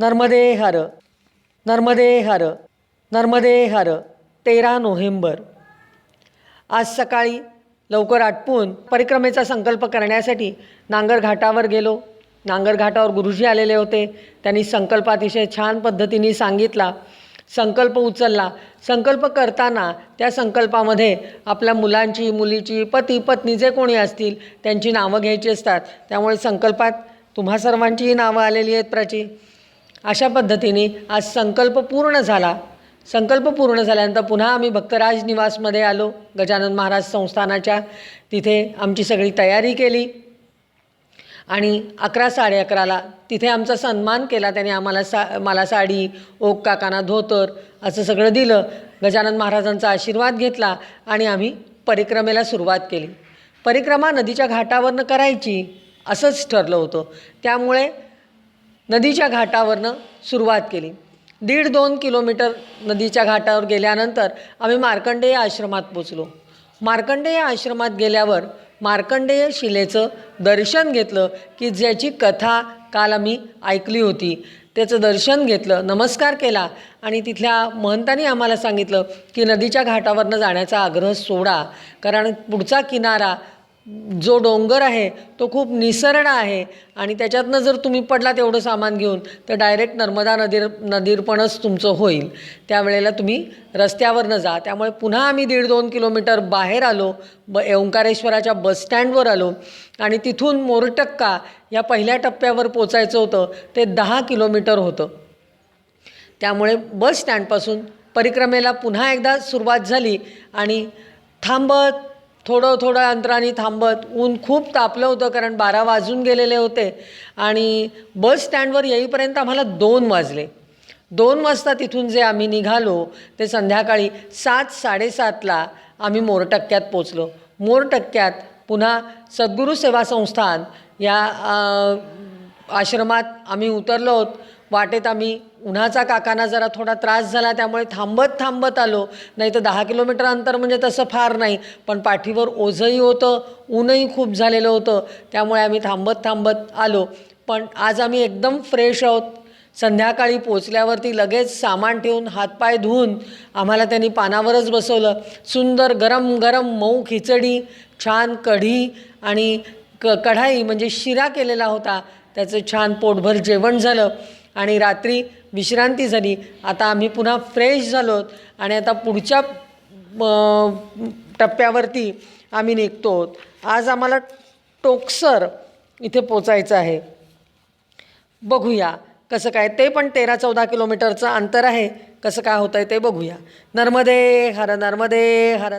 नर्मदे हर नर्मदे हर नर्मदे हर तेरा नोव्हेंबर. आज सकाळी लवकर आटपून परिक्रमेचा संकल्प करण्यासाठी नांगर घाटावर गेलो. नांगर घाटावर गुरुजी आलेले होते. त्यांनी संकल्प अतिशय छान पद्धतीने सांगितला. संकल्प उचलला. संकल्प करताना त्या संकल्पामध्ये आपल्या मुलांची मुलीची पती पत्नी जे कोणी असतील त्यांची नावं घ्यायची असतात. त्यामुळे संकल्पात तुम्हा सर्वांचीही नावं आलेली आहेत प्राची. अशा पद्धतीने आज संकल्प पूर्ण झाला. संकल्प पूर्ण झाल्यानंतर पुन्हा आम्ही भक्तराज निवासमध्ये आलो गजानन महाराज संस्थानाच्या. तिथे आमची सगळी तयारी केली. आणि अकरा साडे अकराला तिथे आमचा सन्मान केला. त्याने आम्हाला सा मला साडी ओक काकांना धोतर असं सगळं दिलं. गजानन महाराजांचा आशीर्वाद घेतला आणि आम्ही परिक्रमेला सुरुवात केली. परिक्रमा नदीच्या घाटावरनं करायची असंच ठरलं होतं. त्यामुळे नदीच्या घाटावरनं सुरुवात केली. दीड दोन किलोमीटर नदीच्या घाटावर गेल्यानंतर आम्ही मार्कंडेय आश्रमात पोचलो. मार्कंडेय आश्रमात गेल्यावर मार्कंडेय शिलेचं दर्शन घेतलं की ज्याची कथा काल आम्ही ऐकली होती. त्याचं दर्शन घेतलं नमस्कार केला आणि तिथल्या महंतांनी आम्हाला सांगितलं की नदीच्या घाटावरनं जाण्याचा आग्रह सोडा कारण पुढचा किनारा जो डोंगर आहे तो खूप निसरडा आहे आणि त्याच्यातनं जर तुम्ही पडला तेवढं सामान घेऊन तर डायरेक्ट नर्मदा नदीर नदीरपणच तुमचं होईल. त्यावेळेला तुम्ही रस्त्यावरनं जा. त्यामुळे पुन्हा आम्ही दीड दोन किलोमीटर बाहेर आलो ब ओंकारेश्वराच्या बसस्टँडवर आलो आणि तिथून मोरटक्का या पहिल्या टप्प्यावर पोचायचं होतं ते दहा किलोमीटर होतं. त्यामुळे बस स्टँडपासून परिक्रमेला पुन्हा एकदा सुरुवात झाली आणि थांबत थोडं थोडं अंतराने थांबत ऊन खूप तापलं होतं कारण बारा वाजून गेलेले होते आणि बस स्टँडवर येईपर्यंत आम्हाला दोन वाजले. दोन वाजता तिथून जे आम्ही निघालो ते संध्याकाळी सात साडेसातला आम्ही मोरटक्क्यात पोचलो. मोरटक्क्यात पुन्हा सद्गुरू सेवा संस्थान या आश्रमात आम्ही उतरलो आहोत. वाटेत आम्ही उन्हाचा काकांना जरा थोडा त्रास झाला त्यामुळे थांबत थांबत आलो. नाही तर दहा किलोमीटर अंतर म्हणजे तसं फार नाही पण पाठीवर ओझंही होतं ऊनही खूप झालेलं होतं त्यामुळे आम्ही थांबत थांबत आलो. पण आज आम्ही एकदम फ्रेश आहोत. संध्याकाळी पोचल्यावरती लगेच सामान ठेवून हातपाय धुवून आम्हाला त्यांनी पानावरच बसवलं. सुंदर गरम गरम मऊ खिचडी छान कढी आणि क कढाई म्हणजे शिरा केलेला होता. त्याचं छान पोटभर जेवण झालं आणि रात्री विश्रांती झाली. आता आम्ही पुन्हा फ्रेश झालो आहोत आणि आता पुढच्या टप्प्यावरती आम्ही निघतो. आहोत आज आम्हाला टोकसर इथे पोचायचं आहे. बघूया कसं काय ते पण तेरा चौदा किलोमीटरचं अंतर आहे. कसं काय होतं आहे ते बघूया. नर्मदे हर नर्मदे हर